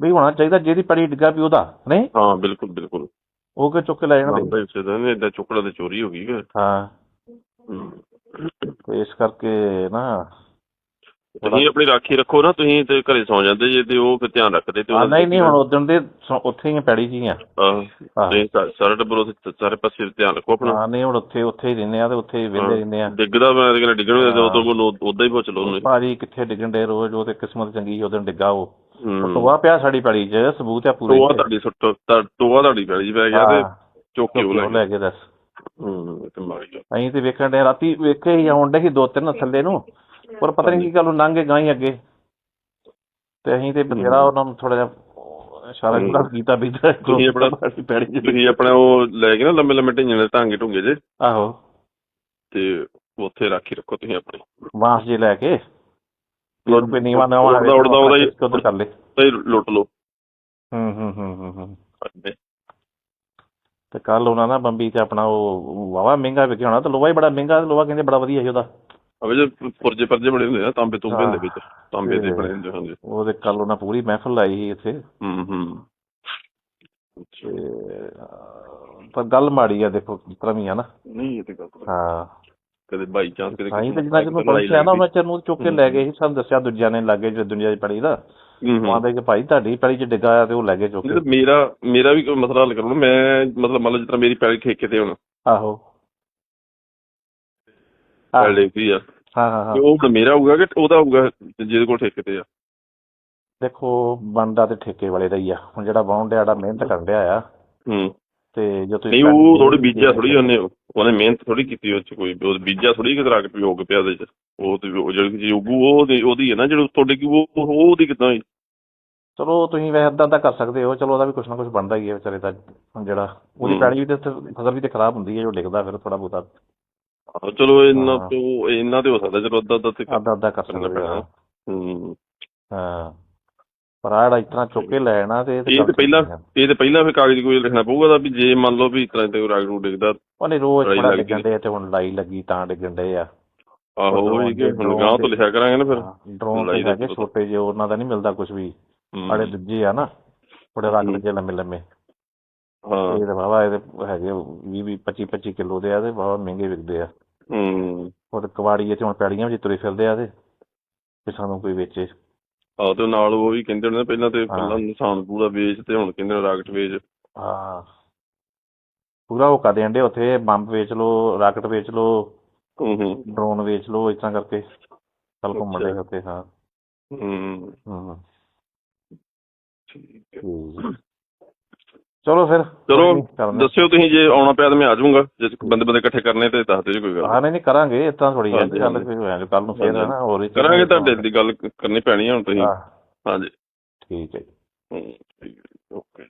ਵੀ ਹੋਣਾ ਚਾਹੀਦਾ ਜਿਹਦੀ ਪੜੀ ਡਿੱਗਾ ਵੀ ਉਹਦਾ ਨਹੀਂ? ਹਾਂ ਬਿਲਕੁਲ ਬਿਲਕੁਲ। ਉਹ ਕਿ ਚੁੱਕ ਕੇ ਲੈ ਜਾਣਾ ਹਾਂ ਭਾਈ ਸਿੱਧਾ ਨੇ ਇਦਾਂ ਚੁੱਕੜਾ ਤੇ ਚੋਰੀ ਹੋ ਗਈ ਕਿ ਹਾਂ। ਤੇ ਇਸ ਕਰਕੇ ਨਾ ਤੁਸੀਂ ਆਪਣੀ ਰਾਖੀ ਰੱਖੋ ਨਾ ਤੁਸੀਂ ਤੇ ਘਰੇ ਸੌ ਜਾਂਦੇ ਜੇ ਤੇ ਉਹ ਫਿਰ ਧਿਆਨ ਰੱਖਦੇ ਤੇ ਨਹੀਂ ਨਹੀਂ ਹੁਣ ਉਦੋਂ ਦੇ ਉੱਥੇ ਹੀ ਪੈੜੀ ਜੀ ਆ। ਤੇ ਸਾਰਾ ਟੱਬਰ ਉੱਥੇ ਸਾਰੇ ਪਾਸੇ ਧਿਆਨ ਰੱਖੋ ਆਪਣਾ। ਹਾਂ ਨਹੀਂ ਹੁਣ ਉੱਥੇ ਉੱਥੇ ਹੀ ਰਹਿੰਦੇ ਆ ਤੇ ਉੱਥੇ ਹੀ ਵਿਹਲੇ ਰਹਿੰਦੇ ਆ। ਡਿੱਗਦਾ ਮੈਂ ਕਹਿੰਦਾ ਡਿੱਗਣ ਦੇ ਹਾਂ। ਉਦੋਂ ਕੋਲ ਉਦਾਂ ਹੀ ਪੁੱਛ ਲਓ ਉਹਨੂੰ। ਭਾਜੀ ਕਿੱਥੇ ਡਿੱਗਣ ਦੇ ਰੋਜ਼ ਉਹ ਤੇ ਕਿਸਮਤ ਚੰਗੀ ਉਦੋਂ ਡਿੱਗਾ ਉਹ। ਉਹ ਪਿਆ ਸਾਡੀ ਪੈੜੀ 'ਚ ਸਬੂਤ ਆ ਪੂਰੇ ਟੋਆ ਤੁਹਾਡੀ ਸੁੱਟ ਤਾਂ ਟੋਆ ਤੁਹਾਡੀ ਪੈਲੀ 'ਚ ਪੈ ਗਿਆ ਤੇ ਚੁੱਕ ਕੇ ਉਹ ਲੈ ਕੇ ਦੱਸ। ਹੂੰ ਤੇ ਮਾਰੀ ਅਸੀਂ ਤੇ ਵੇਖਣ ਦੇ ਰਾਤੀ ਵੇਖੇ ਹੀ ਆਉਣ ਡੇ ਸੀ ਦੋ ਤਿੰਨ ਥੱਲੇ ਨੂੰ ਪਰ ਪਤਾ ਨਹੀਂ ਕੀ ਗੱਲ ਲੰਘੇ ਗਾਂ ਅੱਗੇ। ਤੇ ਅਸੀਂ ਤੇ ਬਥੇਰਾ ਉਹਨਾਂ ਨੂੰ ਥੋੜਾ ਜਿਹਾ ਇਸ਼ਾਰਾ। ਜਿਹੜਾ ਕੀਤਾ ਵੀ ਤੁਸੀਂ ਆਪਣਾ- ਪੈੜੀ 'ਚ। ਤੁਸੀਂ ਆਪਣਾ ਉਹ ਲੈ ਕੇ ਨਾ ਲੰਮੇ ਲੰਮੇ ਢਿੰਗੇ ਦੇ ਢਾਂਗੇ ਢੁੰਗੇ ਜੇ। ਆਹੋ। ਤੇ ਉੱਥੇ ਰਾਖੀ ਰੱਖੋ ਤੁਸੀਂ ਆਪਣੀ। ਬਾਂਸ ਜੇ ਲੈ ਕੇ। ਫਿਰ ਕੋਈ ਨੀਵਾ ਨਵਾਂ ਉੜਦਾ ਉੜਦਾ ਉਹਦਾ ਹੀ ਉਧਰ ਕਰ ਲੈ ਤੇ ਲੁੱਟ ਲਓ। ਹੂੰ ਹੂੰ ਹੂੰ ਹੂੰ। ਤੇ ਕੱਲ ਉਹਨਾਂ ਨਾ ਬੰਬੀ ਤੇ ਆਪਣਾ ਉਹ ਵਾਵਾ ਮਹਿੰਗਾ ਵਿਕਿਆ ਹੋਣਾ ਤੇ ਲੋਹਾ ਹੀ ਬੜਾ ਮਹਿੰਗਾ ਲੋਹਾ ਕਹਿੰਦੇ ਬੜਾ ਵਧੀਆ ਸੀ ਉਹਦਾ। ਅਵੇ ਜੇ ਪੁਰਜੇ ਪਰਜੇ ਬਣੇ ਹੁੰਦੇ ਆ ਤਾਂਬੇ ਤੁੰਬੇ ਹਾਂ। ਵਿੱਚ ਤਾਂਬੇ ਦੇ ਬਣੇ ਹੁੰਦੇ ਹਾਂਜੀ। ਉਹਦੇ ਕੱਲ ਉਹਨਾਂ ਪੂਰੀ ਮਹਿਫਲ ਲਾਈ ਸੀ ਇੱਥੇ। ਹੂੰ ਹੂੰ। ਪਰ ਗੱਲ ਮਾੜੀ ਆ ਦੇਖੋ ਜਿਸ ਤਰ੍ਹਾਂ ਵੀ ਆ ਨਾ। ਨਹੀਂ ਇਹ ਤੇ ਗੱਲ ਹਾਂ। ਕਦੇ ਬਾਈ ਚਾਂਸ ਕਦੇ ਸਾਈਂ ਤੇ ਜਿੰਨਾ ਲੜਾਈ ਪਹੁੰਚਿਆ ਨਾ ਉਹਨਾਂ ਲੱਗ ਚਿਰ ਨੂੰ ਚੁੱਕ ਕੇ ਲੈ ਗਏ ਸੀ ਸਾਨੂੰ ਦੱਸਿਆ ਦੂਜਿਆਂ ਨੇ ਲੱਗੇ ਜੋ ਦੁਨੀਆ ਦੀ ਪੜੀ ਦਾ। ਹੂੰ, ਹੂੰ। ਆਂਦੇ ਕਿ ਭਾਈ ਤੁਹਾਡੀ ਪੜੀ 'ਚ ਡਿੱਗਾ ਆ ਤੇ ਉਹ ਲੈ ਗਏ ਚੁੱਕ ਕੇ। ਮੇਰਾ ਮੇਰਾ ਵੀ ਕੋਈ ਮਸਲਾ ਹੱਲ ਕਰੋ ਮੈਂ ਮਤਲਬ ਮੰਨ ਲਓ ਤਰ੍ਹਾਂ ਮੇਰੀ ਪੈਲੀ ਠੇਕੇ ਤੇ ਹੁਣ। ਆਹੋ। ਹਾਂ ਪੈਲੀ ਵੀ ਆ। ਹਾਂ ਹਾਂ ਹਾਂ। ਤੇ ਉਹ ਹੁਣ ਮੇਰਾ ਹੋਊਗਾ ਕਿ ਉਹਦਾ ਹੋਊਗਾ ਜਿਹਦੇ ਕੋਲ ਠੇਕੇ ਤੇ ਆ। ਦੇਖੋ ਬੰਦਾ ਤੇ ਠੇਕੇ ਵਾਲੇ ਦਾ ਹੀ ਆ। ਹੁਣ ਜਿਹੜਾ ਡਿਆ ਜਿਹੜਾ ਮਿਹਨਤ ਕਰਨ ਡਿਆ ਆ। ਹੂੰ। ਤੇ ਜੋ ਤੁਸੀਂ ਨਹੀਂ ਉਹ ਥੋੜੀ ਬੀਜਿਆ ਥੋੜੀ ਉਹਨੇ ਉਹਨੇ ਮਿਹਨਤ ਥੋੜੀ ਕੀਤੀ ਉਹ ਚ ਕੋਈ ਉਹ ਬੀਜਿਆ ਥੋੜੀ ਕਿ ਰਾਕ ਪਿਓਗ ਪਿਆ ਉਹਦੇ ਚ। ਉਹ ਤੇ ਉਹ ਜਿਹੜੀ ਚੀਜ਼ ਉਗੂ ਉਹ ਉਹਦੀ- ਉਹਦੀ ਹੈ ਨਾ ਜਿਹੜੀ ਤੁਹਾਡੇ ਕੀ ਉਹ ਉਹ- ਉਹਦੀ ਕਿਦਾਂ ਹੋਈ? ਚਲੋ ਤੁਸੀਂ ਵੈਸੇ ਏਦਾਂ ਦਾ ਕਰ ਸਕਦੇ ਹੋ ਚਲੋ ਉਹਦਾ ਵੀ ਕੁਛ ਨਾ ਕੁਛ ਬਣਦਾ ਹੀ ਹੈ ਵਿਚਾਰੇ ਦਾ ਹੁਣ ਜਿਹੜਾ ਉਹਦੀ ਹੂੰ। ਵੀ ਤੇ ਫਸਲ ਵੀ ਤੇ ਖਰਾਬ ਹੁੰਦੀ ਹੈ ਜੋ ਡਿੱਗਦਾ ਫਿਰ ਥੋੜਾ ਬਹੁਤਾ। ਆਹੋ, ਚਲੋ ਇੰਨਾ ਹਾਂ। ਤੋਂ ਇੰਨਾ ਤੇ ਹੋ ਸਕਦਾ ਚਲੋ ਅੱਧਾ ਅੱਧਾ ਤੇ ਅੱਧਾ ਅੱਧਾ ਕਰ ਕਰਨਾ ਸਕਦੇ ਪੈਣਾ। ਹੋ। ਹੂੰ। ਹਾਂ। ਪਰ ਆਹ ਜਿਹੜਾ ਇਤਨਾ ਚੁੱਕ ਕੇ ਲੈ ਜਾਣਾ ਤੇ ਇਹ ਤੇ ਪਹਿਲਾਂ। ਇਹ ਤੇ ਪਹਿਲਾਂ ਫਿਰ ਕਾਗਜ਼ ਕੋਈ ਲਿਖਣਾ ਪਊਗਾ ਤਾਂ ਵੀ ਜੇ ਮੰਨ ਲਓ ਵੀ ਤਰ੍ਹਾਂ ਤੇ ਰਾਗ ਨੂੰ ਡਿੱਗਦਾ ਉਹਨੇ ਰੋਜ਼ ਲੱਗਦੀ ਡਿੱਗਣ ਦੇ ਤੇ ਹੁਣ ਲੜਾਈ ਲੱਗੀ ਤਾਂ ਡਿੱਗਣ ਦੇ ਆ। ਆਹੋ ਉਹ ਹੀ ਕਿ ਹੁਣ ਗਾਂ ਤੋਂ ਲਿਖਿਆ ਕਰਾਂਗੇ ਨਾ ਫਿਰ। ਡਰੋਨ ਤੇ ਪਤਾ। ਛੋਟੇ ਜਿਹੇ ਉਹਨਾਂ ਦਾ ਨਹੀਂ ਮਿਲਦਾ ਕੁਝ ਵੀ। ਬੜੇ ਦੂਜੇ ਆ ਨਾ ਥੋੜੇ ਰੰਗ। ਦੇ ਲੰਮੇ ਲੰਮੇ। ਹਾਂ। ਇਹ ਤਾਂ ਵਾਵਾ ਇਹਦੇ ਹੈਗੇ 20 20 25 25 ਕਿਲੋ ਦੇ ਆ ਤੇ ਵਾਵਾ ਮਹਿੰਗੇ ਵਿਕਦੇ ਆ। ਹੂੰ। ਉਹ ਤੇ ਕਵਾੜੀਏ ਤੇ ਹੁਣ ਪੈੜੀਆਂ ਵਿੱਚ ਤੁਰੇ ਫਿਰਦੇ ਆ ਤੇ ਵੀ ਸਾਨੂੰ ਕੋਈ ਵੇਚੇ। ਆਹ ਤੇ ਨਾਲ ਉਹ ਵੀ ਕਹਿੰਦੇ ਨੇ ਪਹਿਲਾਂ ਤੇ। ਪਹਿਲਾਂ ਨਿਸ਼ਾਨ ਪੂਰਾ ਵੇਚ ਤੇ ਹੁਣ ਕਹਿੰਦੇ ਨੇ ਰਾਕਟ ਵੇਚ। ਹਾਂ। ਪੂਰਾ ਉਹ ਕਰਦੇ ਅੰਡੇ ਉੱਥੇ ਬੰਬ ਵੇਚ ਲੋ ਰਾਕਟ ਵੇਚ ਲੋ ਹੂੰ ਹੂੰ। ਡਰੋਨ ਵੇਚ ਲੋ ਤਰ੍ਹਾਂ ਕਰਕੇ। ਚੱਲ ਘੁੰਮਣ ਦੇ। ਉੱਥੇ ਹਾਂ। ਹੂੰ। ਹੂੰ। ਠੀਕ ਹੈ। ਚਲੋ ਫਿਰ ਚਲੋ। ਦੱਸਿਓ ਤੁਸੀਂ ਜੇ ਆਉਣਾ ਪਿਆ ਤਾਂ ਮੈਂ ਆ ਜਾਊਂਗਾ। ਜੇ ਬੰਦੇ ਬੰਦੇ ਇਕੱਠੇ ਕਰਨੇ ਤੇ ਦੱਸ ਦਿਓ ਜੀ ਕੋਈ ਗੱਲ ਹਾਂ ਨਹੀਂ ਨਹੀਂ ਕਰਾਂਗੇ ਤਰ੍ਹਾਂ ਥੋੜੀ ਹੈ ਹਾਂਜੀ, ਗੱਲ ਹਾਂਜੀ। ਕੋਈ ਹੋਇਆ ਕੱਲ ਨੂੰ ਫੇਰ ਹੈ ਨਾ ਹੋਰ ਹੀ ਕਰਾਂਗੇ ਤੁਹਾਡੇ ਦੀ ਗੱਲ ਕਰਨੀ ਪੈਣੀ ਹੈ ਹੁਣ ਤੁਸੀਂ। ਹਾਂ, ਹਾਂਜੀ। ਠੀਕ ਹੈ ਜੀ। ਹੂੰ, ਠੀਕ ਹੈ ਓਕੇ।